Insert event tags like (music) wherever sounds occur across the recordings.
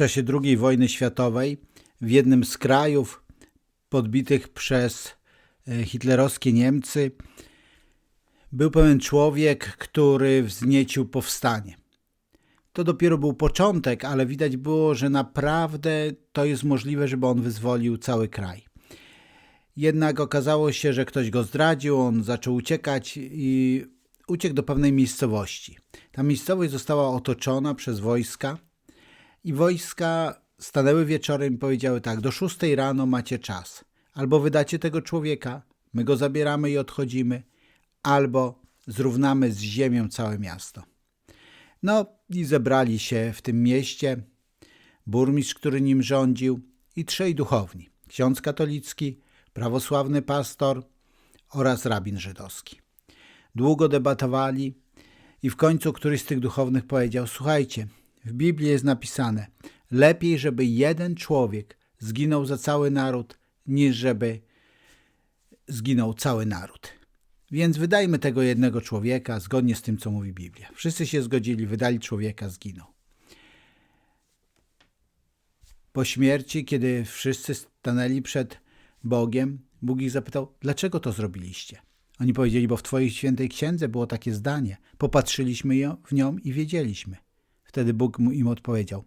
czasie II wojny światowej w jednym z krajów podbitych przez e, hitlerowskie Niemcy był pewien człowiek, który wzniecił powstanie. To dopiero był początek, ale widać było, że naprawdę to jest możliwe, żeby on wyzwolił cały kraj. Jednak okazało się, że ktoś go zdradził, on zaczął uciekać i uciekł do pewnej miejscowości. Ta miejscowość została otoczona przez wojska i wojska stanęły wieczorem i powiedziały tak: Do szóstej rano macie czas. Albo wydacie tego człowieka, my go zabieramy i odchodzimy, albo zrównamy z ziemią całe miasto. No i zebrali się w tym mieście burmistrz, który nim rządził i trzej duchowni. Ksiądz katolicki, prawosławny pastor oraz rabin żydowski. Długo debatowali i w końcu któryś z tych duchownych powiedział: Słuchajcie, w Biblii jest napisane: lepiej, żeby jeden człowiek zginął za cały naród, niż żeby zginął cały naród. Więc wydajmy tego jednego człowieka zgodnie z tym, co mówi Biblia. Wszyscy się zgodzili, wydali człowieka, zginął. Po śmierci, kiedy wszyscy stanęli przed Bogiem, Bóg ich zapytał, dlaczego to zrobiliście? Oni powiedzieli, bo w Twojej świętej księdze było takie zdanie. Popatrzyliśmy w nią i wiedzieliśmy. Wtedy Bóg im odpowiedział: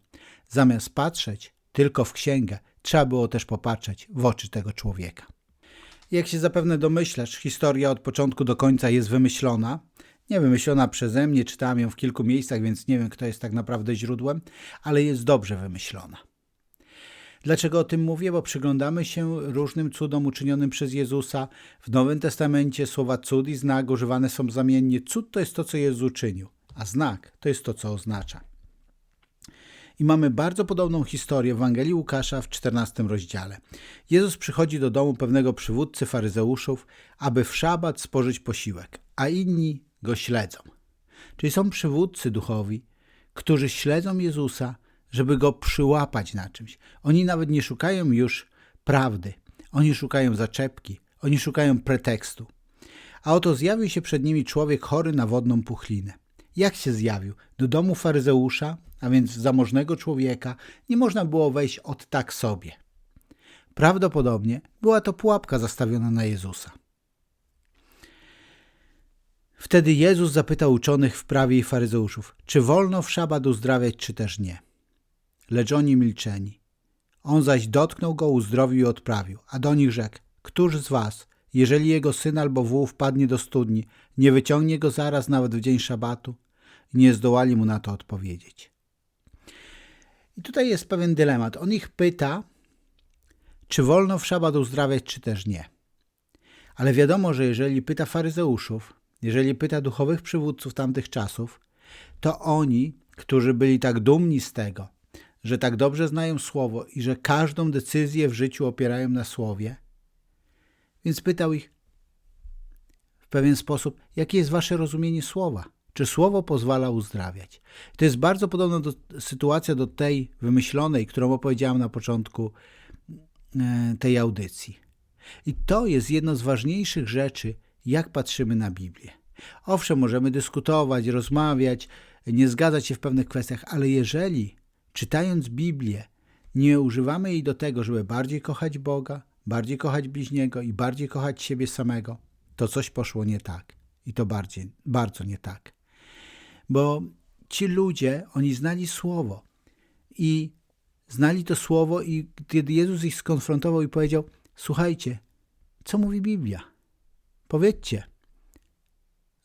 Zamiast patrzeć tylko w księgę, trzeba było też popatrzeć w oczy tego człowieka. Jak się zapewne domyślasz, historia od początku do końca jest wymyślona. Nie wymyślona przeze mnie, czytałem ją w kilku miejscach, więc nie wiem, kto jest tak naprawdę źródłem, ale jest dobrze wymyślona. Dlaczego o tym mówię? Bo przyglądamy się różnym cudom uczynionym przez Jezusa. W Nowym Testamencie słowa cud i znak używane są zamiennie. Cud to jest to, co Jezus uczynił, a znak to jest to, co oznacza. I mamy bardzo podobną historię w Ewangelii Łukasza w 14 rozdziale. Jezus przychodzi do domu pewnego przywódcy faryzeuszów, aby w szabat spożyć posiłek, a inni go śledzą. Czyli są przywódcy duchowi, którzy śledzą Jezusa, żeby go przyłapać na czymś. Oni nawet nie szukają już prawdy, oni szukają zaczepki, oni szukają pretekstu. A oto zjawił się przed nimi człowiek chory na wodną puchlinę. Jak się zjawił? Do domu faryzeusza, a więc zamożnego człowieka, nie można było wejść od tak sobie. Prawdopodobnie była to pułapka zastawiona na Jezusa. Wtedy Jezus zapytał uczonych w prawie i faryzeuszów, czy wolno w szabat uzdrawiać, czy też nie. Lecz oni milczeni. On zaś dotknął go, uzdrowił i odprawił, a do nich rzekł, któż z was, jeżeli jego syn albo wół wpadnie do studni, nie wyciągnie go zaraz nawet w dzień szabatu? Nie zdołali mu na to odpowiedzieć. I tutaj jest pewien dylemat. On ich pyta, czy wolno w szabat uzdrawiać, czy też nie. Ale wiadomo, że jeżeli pyta faryzeuszów, jeżeli pyta duchowych przywódców tamtych czasów, to oni, którzy byli tak dumni z tego, że tak dobrze znają słowo i że każdą decyzję w życiu opierają na słowie, więc pytał ich w pewien sposób, jakie jest wasze rozumienie słowa? Czy słowo pozwala uzdrawiać? To jest bardzo podobna do, sytuacja do tej wymyślonej, którą opowiedziałem na początku e, tej audycji. I to jest jedno z ważniejszych rzeczy, jak patrzymy na Biblię. Owszem, możemy dyskutować, rozmawiać, nie zgadzać się w pewnych kwestiach, ale jeżeli czytając Biblię nie używamy jej do tego, żeby bardziej kochać Boga, bardziej kochać bliźniego i bardziej kochać siebie samego, to coś poszło nie tak. I to bardziej, bardzo nie tak. Bo ci ludzie, oni znali słowo i znali to słowo i kiedy Jezus ich skonfrontował i powiedział, słuchajcie, co mówi Biblia? Powiedzcie,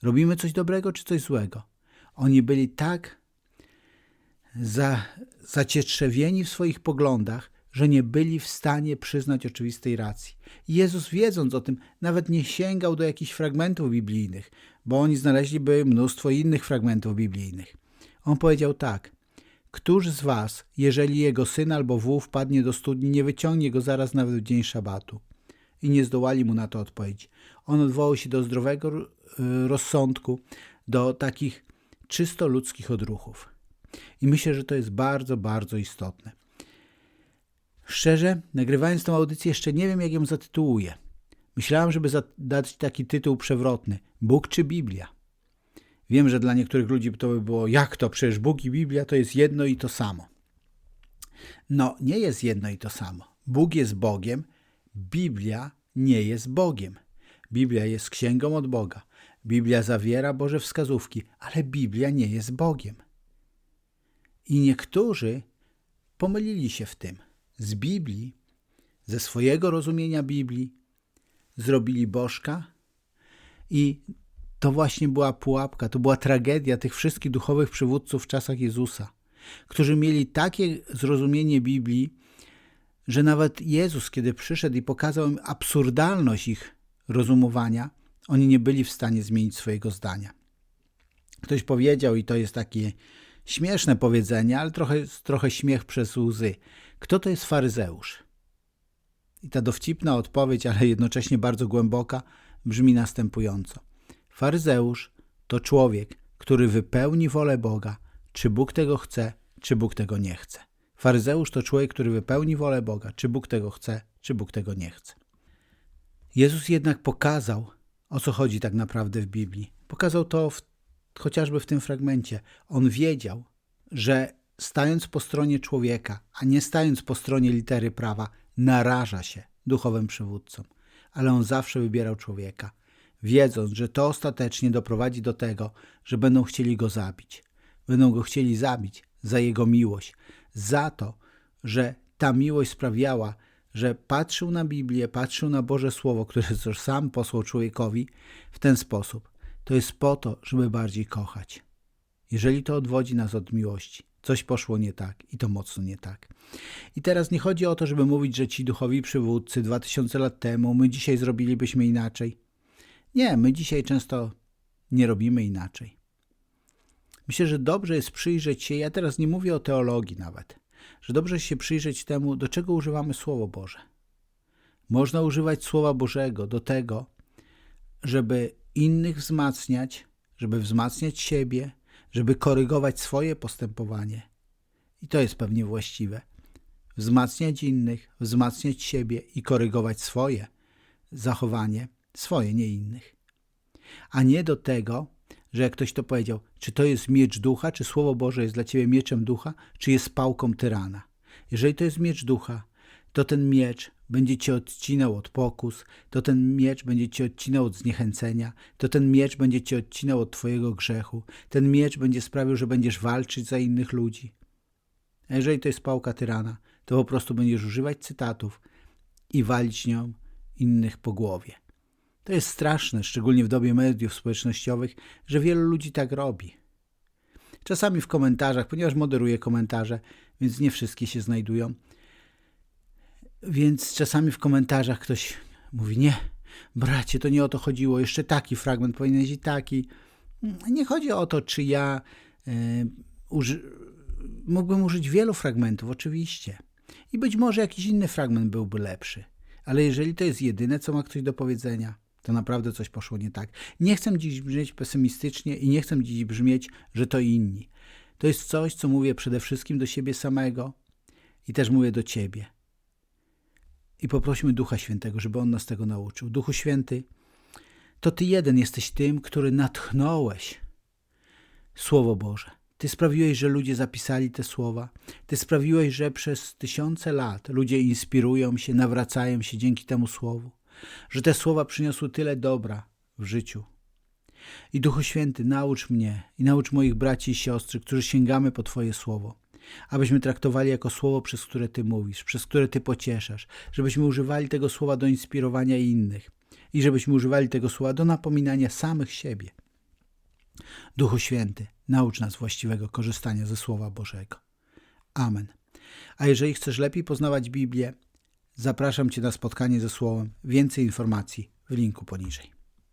robimy coś dobrego czy coś złego? Oni byli tak za, zacietrzewieni w swoich poglądach, że nie byli w stanie przyznać oczywistej racji. Jezus, wiedząc o tym, nawet nie sięgał do jakichś fragmentów biblijnych, bo oni znaleźliby mnóstwo innych fragmentów biblijnych. On powiedział tak: Któż z was, jeżeli jego syn albo wół wpadnie do studni, nie wyciągnie go zaraz nawet w dzień szabatu? I nie zdołali mu na to odpowiedzieć. On odwołał się do zdrowego y, rozsądku, do takich czysto ludzkich odruchów. I myślę, że to jest bardzo, bardzo istotne. Szczerze, nagrywając tą audycję, jeszcze nie wiem, jak ją zatytułuję. Myślałem, żeby dać taki tytuł przewrotny: Bóg czy Biblia? Wiem, że dla niektórych ludzi to by było, jak to? Przecież Bóg i Biblia to jest jedno i to samo. No, nie jest jedno i to samo. Bóg jest Bogiem, Biblia nie jest Bogiem. Biblia jest księgą od Boga. Biblia zawiera Boże wskazówki, ale Biblia nie jest Bogiem. I niektórzy pomylili się w tym. Z Biblii, ze swojego rozumienia Biblii, zrobili bożka i to właśnie była pułapka, to była tragedia tych wszystkich duchowych przywódców w czasach Jezusa, którzy mieli takie zrozumienie Biblii, że nawet Jezus, kiedy przyszedł i pokazał im absurdalność ich rozumowania, oni nie byli w stanie zmienić swojego zdania. Ktoś powiedział, i to jest takie śmieszne powiedzenie, ale trochę, trochę śmiech przez łzy. Kto to jest faryzeusz? I ta dowcipna odpowiedź, ale jednocześnie bardzo głęboka, brzmi następująco. Faryzeusz to człowiek, który wypełni wolę Boga, czy Bóg tego chce, czy Bóg tego nie chce. Faryzeusz to człowiek, który wypełni wolę Boga, czy Bóg tego chce, czy Bóg tego nie chce. Jezus jednak pokazał, o co chodzi tak naprawdę w Biblii. Pokazał to w, chociażby w tym fragmencie. On wiedział, że stając po stronie człowieka, a nie stając po stronie litery prawa, naraża się duchowym przywódcom. Ale on zawsze wybierał człowieka, wiedząc, że to ostatecznie doprowadzi do tego, że będą chcieli go zabić. Będą go chcieli zabić za jego miłość, za to, że ta miłość sprawiała, że patrzył na Biblię, patrzył na Boże Słowo, które (laughs) sam posłał człowiekowi w ten sposób. To jest po to, żeby bardziej kochać. Jeżeli to odwodzi nas od miłości, coś poszło nie tak i to mocno nie tak. I teraz nie chodzi o to, żeby mówić, że ci duchowi przywódcy 2000 lat temu, my dzisiaj zrobilibyśmy inaczej. Nie, my dzisiaj często nie robimy inaczej. Myślę, że dobrze jest przyjrzeć się, ja teraz nie mówię o teologii nawet, że dobrze się przyjrzeć temu, do czego używamy Słowo Boże. Można używać Słowa Bożego do tego, żeby innych wzmacniać, żeby wzmacniać siebie, żeby korygować swoje postępowanie. I to jest pewnie właściwe. Wzmacniać innych, wzmacniać siebie i korygować swoje zachowanie, swoje, nie innych. A nie do tego, że jak ktoś to powiedział, czy to jest miecz ducha, czy Słowo Boże jest dla ciebie mieczem ducha, czy jest pałką tyrana. Jeżeli to jest miecz ducha, to ten miecz będzie cię odcinał od pokus, to ten miecz będzie cię odcinał od zniechęcenia, to ten miecz będzie cię odcinał od twojego grzechu, ten miecz będzie sprawił, że będziesz walczyć za innych ludzi. A jeżeli to jest pałka tyrana, to po prostu będziesz używać cytatów i walić nią innych po głowie. To jest straszne, szczególnie w dobie mediów społecznościowych, że wielu ludzi tak robi. Czasami w komentarzach, ponieważ moderuję komentarze, więc nie wszystkie się znajdują, więc czasami w komentarzach ktoś mówi: Nie, bracie, to nie o to chodziło, jeszcze taki fragment powinieneś i taki. Nie chodzi o to, czy ja y, uży mógłbym użyć wielu fragmentów, oczywiście. I być może jakiś inny fragment byłby lepszy. Ale jeżeli to jest jedyne, co ma ktoś do powiedzenia, to naprawdę coś poszło nie tak. Nie chcę dziś brzmieć pesymistycznie i nie chcę dziś brzmieć, że to inni. To jest coś, co mówię przede wszystkim do siebie samego i też mówię do ciebie. I poprosimy Ducha Świętego, żeby On nas tego nauczył. Duchu Święty, to Ty jeden jesteś tym, który natchnąłeś Słowo Boże. Ty sprawiłeś, że ludzie zapisali te słowa. Ty sprawiłeś, że przez tysiące lat ludzie inspirują się, nawracają się dzięki temu słowu że te słowa przyniosły tyle dobra w życiu. I Duchu Święty, naucz mnie i naucz moich braci i siostry, którzy sięgamy po Twoje słowo, abyśmy traktowali jako słowo, przez które Ty mówisz, przez które Ty pocieszasz, żebyśmy używali tego słowa do inspirowania innych i żebyśmy używali tego słowa do napominania samych siebie. Duchu Święty, naucz nas właściwego korzystania ze Słowa Bożego. Amen. A jeżeli chcesz lepiej poznawać Biblię, Zapraszam Cię na spotkanie ze Słowem. Więcej informacji w linku poniżej.